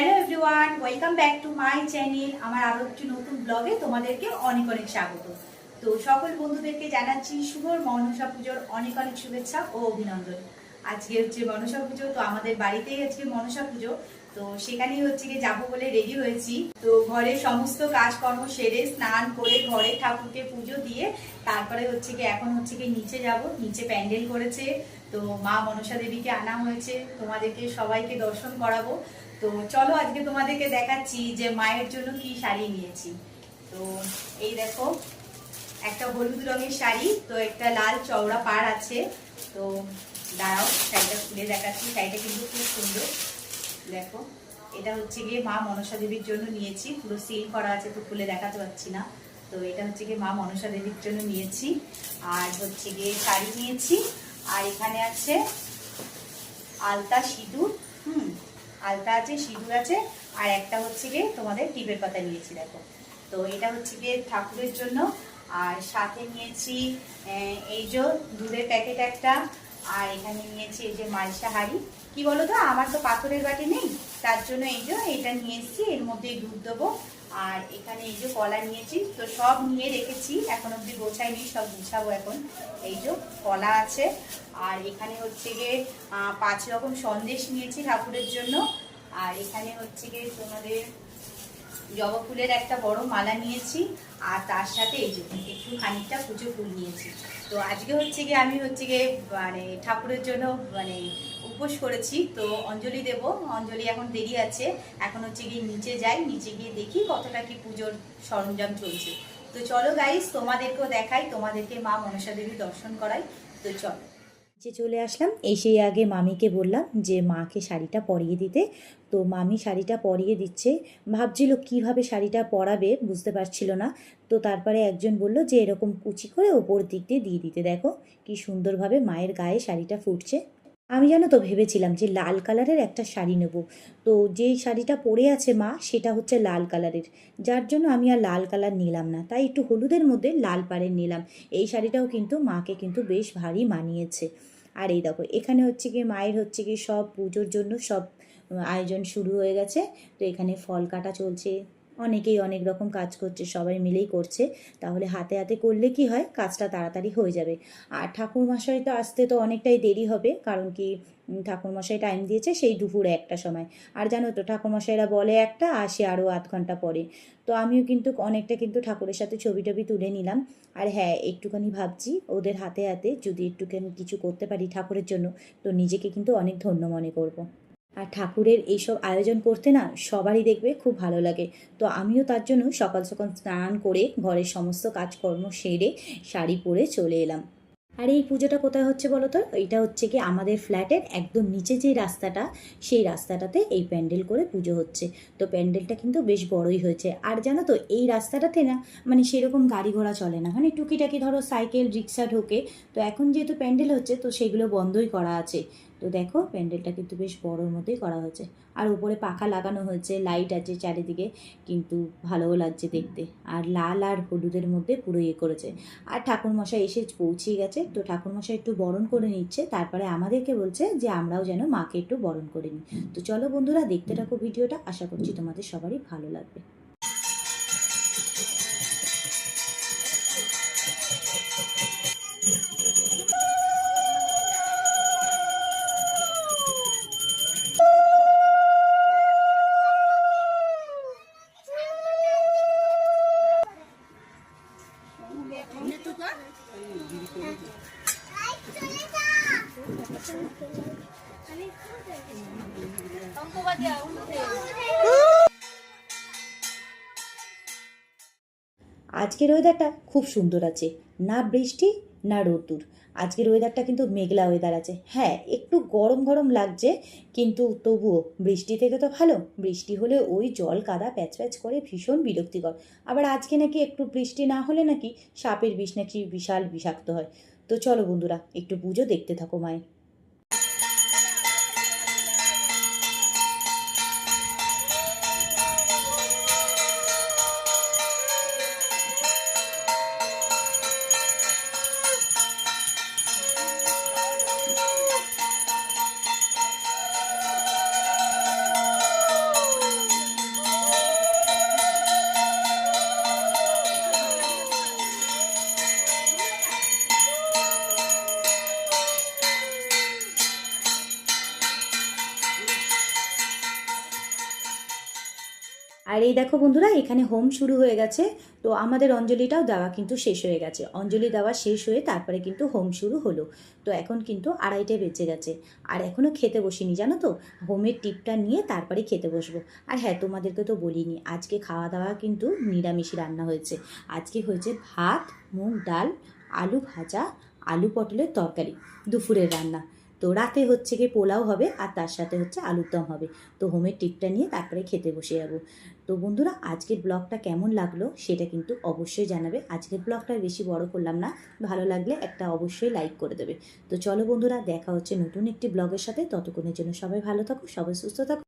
Hello everyone welcome back to my channel আমার আরও একটি নতুন ব্লগে তোমাদেরকে অনেক অনেক স্বাগত। তো সকল বন্ধুদেরকে জানাচ্ছি শুভ মনসা পুজোর অনেক অনেক শুভেচ্ছা ও অভিনন্দন। আজকে হচ্ছে মনসা পুজো, তো আমাদের বাড়িতেই আজকে মনসা পুজো। তো সেখানেই হচ্ছে গিয়ে যাব বলে রেডি হয়েছি। তো ঘরে সমস্ত কাজকর্ম সেরে স্নান করে ঘরে ঠাকুরকে পুজো দিয়ে তারপরে হচ্ছে গিয়ে এখন হচ্ছে গিয়ে নিচে যাব। নিচে প্যান্ডেল করেছে, তো মা মনসা দেবীকে আনা হয়েছে। তোমাদেরকে সবাইকে দর্শন করাবো। তো চলো আজকে তোমাদেরকে দেখাচ্ছি যে মায়ের জন্য কি শাড়ি নিয়েছি। তো এই দেখো, একটা হলুদ রঙের শাড়ি, তো একটা লাল চওড়া পাড় আছে। তো দাঁড়াও, শাড়িটা খুলে দেখাচ্ছি। শাড়িটা কিন্তু খুব সুন্দর। দেখো, এটা হচ্ছে গিয়ে মা মনসা দেবীর জন্য নিয়েছি। পুরো সিল করা আছে তো খুলে দেখাতে পারছি না। তো এটা হচ্ছে গিয়ে মা মনসা দেবীর জন্য নিয়েছি। আর হচ্ছে গিয়ে শাড়ি নিয়েছি। আর এখানে আছে আলতা সিঁদুর, হুম আলতা আছে, সিঁদুর আছে, আর একটা হচ্ছে গিয়ে তোমাদের টিপের পাতা নিয়েছি, দেখো। তো এটা হচ্ছে গিয়ে ঠাকুরের জন্য। আর সাথে নিয়েছি এই যে দুধের প্যাকেট একটা আর এখানে নিয়েছি এই যে মালসা হাড়ি কি বলো তো আমার তো পাথরের বাটি নেই, তার জন্য এই যে এটা নিয়ে এসেছি, এর মধ্যেই দুধ দেবো। আর এখানে এই যে কলা নিয়েছি, তো সব নিয়ে রেখেছি, এখন অব্দি গোছাইনি, সব গুছাবো এখন। এই যে কলা আছে, আর এখানে হচ্ছে গিয়ে পাঁচ রকম সন্দেশ নিয়েছি ঠাকুরের জন্য। আর এখানে হচ্ছে গিয়ে তোমাদের জবা ফুলের একটা বড় মালা নিয়েছি, আর তার সাথে এই যে একটু খানিকটা পুজো ফুল নিয়েছি। তো আজকে হচ্ছে গিয়ে আমি হচ্ছে গিয়ে মানে ঠাকুরের জন্য মানে উপোস করেছি। তো অঞ্জলি দেব, অঞ্জলি এখন দেরি আছে। এখন হচ্ছে গিয়ে নিচে যাই, নিচে গিয়ে দেখি কতটা কি পুজোর সরঞ্জাম চলছে। তো চলো গাইস তোমাদেরকেও দেখাই, তোমাদেরকে মা মনসা দেবী দর্শন করাই। তো চলো। যে চলে আসলাম। এসেই আগে মামিকে বললাম যে, মাকে শাড়িটা পরিয়ে দিতে। তো মামি শাড়িটা পরিয়ে দিচ্ছে। ভাবছিল কীভাবে শাড়িটা পরাবে বুঝতে পারছিল না। তো তারপরে একজন বলল যে, এরকম কুচি করে ওপর দিক দিয়ে দিয়ে দিতে। দেখো কি সুন্দরভাবে মায়ের গায়ে শাড়িটা ফুটছে। আমি জানো তো ভেবেছিলাম যে লাল কালারের একটা শাড়ি নেব। তো যেই শাড়িটা পরে আছে মা, সেটা হচ্ছে লাল কালারের। যার জন্য আমি আর লাল কালার নিলাম না। তাই একটু হলুদের মধ্যে লাল পাড়ের নিলাম। এই শাড়িটাও কিন্তু মাকে কিন্তু বেশ ভারী মানিয়েছে। আর এই দেখো, এখানে হচ্ছে কি মায়ের হচ্ছে কি সব পুজোর জন্য সব আয়োজন শুরু হয়ে গেছে। তো এখানে ফল কাটা চলছে। অনেকেই অনেক রকম কাজ করছে, সবাই মিলেই করছে। তাহলে হাতে হাতে করলে কি হয়? কাজটা তাড়াতাড়ি হয়ে যাবে। আর ঠাকুরমশাই তো আসতে তো অনেকটাই দেরি হবে, কারণ কি ঠাকুরমশাই টাইম দিয়েছে সেই দুপুরে একটা সময়। আর জানো তো, ঠাকুরমশাইরা বলে একটা আসে আরও আধ ঘণ্টা পরে। তো আমিও কিন্তু অনেকটা কিন্তু ঠাকুরের সাথে ছবি টবি তুলে নিলাম। আর হ্যাঁ একটুখানি ভাবছি, ওদের হাতে হাতে যদি একটুখানি কিছু করতে পারি ঠাকুরের জন্য, তো নিজেকে কিন্তু অনেক ধন্য মনে করব। আর ঠাকুরের এইসব আয়োজন করতে না সবারই দেখবে খুব ভালো লাগে। তো আমিও তার জন্য সকাল সকাল স্নান করে ঘরের সমস্ত কাজকর্ম সেরে শাড়ি পরে চলে এলাম। আর এই পুজোটা কোথায় হচ্ছে বলো তো? এইটা হচ্ছে কি আমাদের ফ্ল্যাটের একদম নিচে যে রাস্তাটা, সেই রাস্তাটাতে এই প্যান্ডেল করে পুজো হচ্ছে। তো প্যান্ডেলটা কিন্তু বেশ বড়ই হয়েছে। আর জানো তো, এই রাস্তাটাতে না মানে সেরকম গাড়ি ঘোড়া চলে না। মানে টুকিটাকি ধরো সাইকেল, রিক্সা ঢোকে। তো এখন যেহেতু প্যান্ডেল হচ্ছে, তো সেগুলো বন্ধই করা আছে। তো দেখো প্যান্ডেলটা কিন্তু বেশ বড়োর মধ্যেই করা হয়েছে। আর উপরে পাখা লাগানো হয়েছে লাইট আছে চারিদিকে, কিন্তু ভালোও লাগছে দেখতে। আর লাল আর হলুদের মধ্যে পুরো ইয়ে করেছে। আর ঠাকুরমশাই এসে পৌঁছেই গেছে, তো ঠাকুরমশাই একটু বরণ করে নিচ্ছে, তারপরে আমাদেরকে বলছে যে আমরাও যেন মাকে একটু বরণ করে নিই। তো চলো বন্ধুরা, দেখতে থাকো ভিডিওটা, আশা করছি তোমাদের সবারই ভালো লাগবে। আজকের ওয়েদারটা খুব সুন্দর আছে। না বৃষ্টি না রোদ্দুর। আজকের ওয়েদারটা কিন্তু মেঘলা ওয়েদার আছে। হ্যাঁ একটু গরম গরম লাগছে, কিন্তু তবুও বৃষ্টি থেকে তো ভালো। বৃষ্টি হলে ওই জল কাদা প্যাচ প্যাচ করে ভীষণ বিরক্তিকর। আবার আজকে নাকি একটু বৃষ্টি না হলে নাকি সাপের বিষ নাকি বিশাল বিষাক্ত হয়। তো চলো বন্ধুরা, একটু পুজো দেখতে থাকো মায়ের। আর এই দেখো বন্ধুরা, এখানে হোম শুরু হয়ে গেছে। তো আমাদের অঞ্জলিটাও দেওয়া কিন্তু শেষ হয়ে গেছে। অঞ্জলি দেওয়া শেষ হয়ে তারপরে কিন্তু হোম শুরু হলো। তো এখন কিন্তু আড়াইটে বেঁচে গেছে। আর এখনও খেতে বসিনি, জানো তো? হোমের টিপটা নিয়ে তারপরে খেতে বসবো। আর হ্যাঁ তোমাদেরকে তো বলিনি, আজকে খাওয়া দাওয়া কিন্তু নিরামিষ রান্না হয়েছে। আজকে হয়েছে ভাত, মুগ ডাল, আলু ভাজা, আলু পটলের তরকারি, দুপুরের রান্না। তো রাতে হচ্ছে গিয়ে পোলাও হবে আর তার সাথে হচ্ছে আলুর দম হবে। তো হোমের টিপটা নিয়ে তারপরে খেতে বসে যাব। তো বন্ধুরা, আজকের ব্লগটা কেমন লাগল সেটা কিন্তু অবশ্যই জানাবে। আজকের ব্লগটা বেশি বড় করলাম না, ভালো লাগলে একটা অবশ্যই লাইক করে দেবে। তো চলো বন্ধুরা, দেখা হচ্ছে নতুন একটি ব্লগের সাথে। ততক্ষণের জন্য সবাই ভালো থাকো, সবাই সুস্থ থাকো।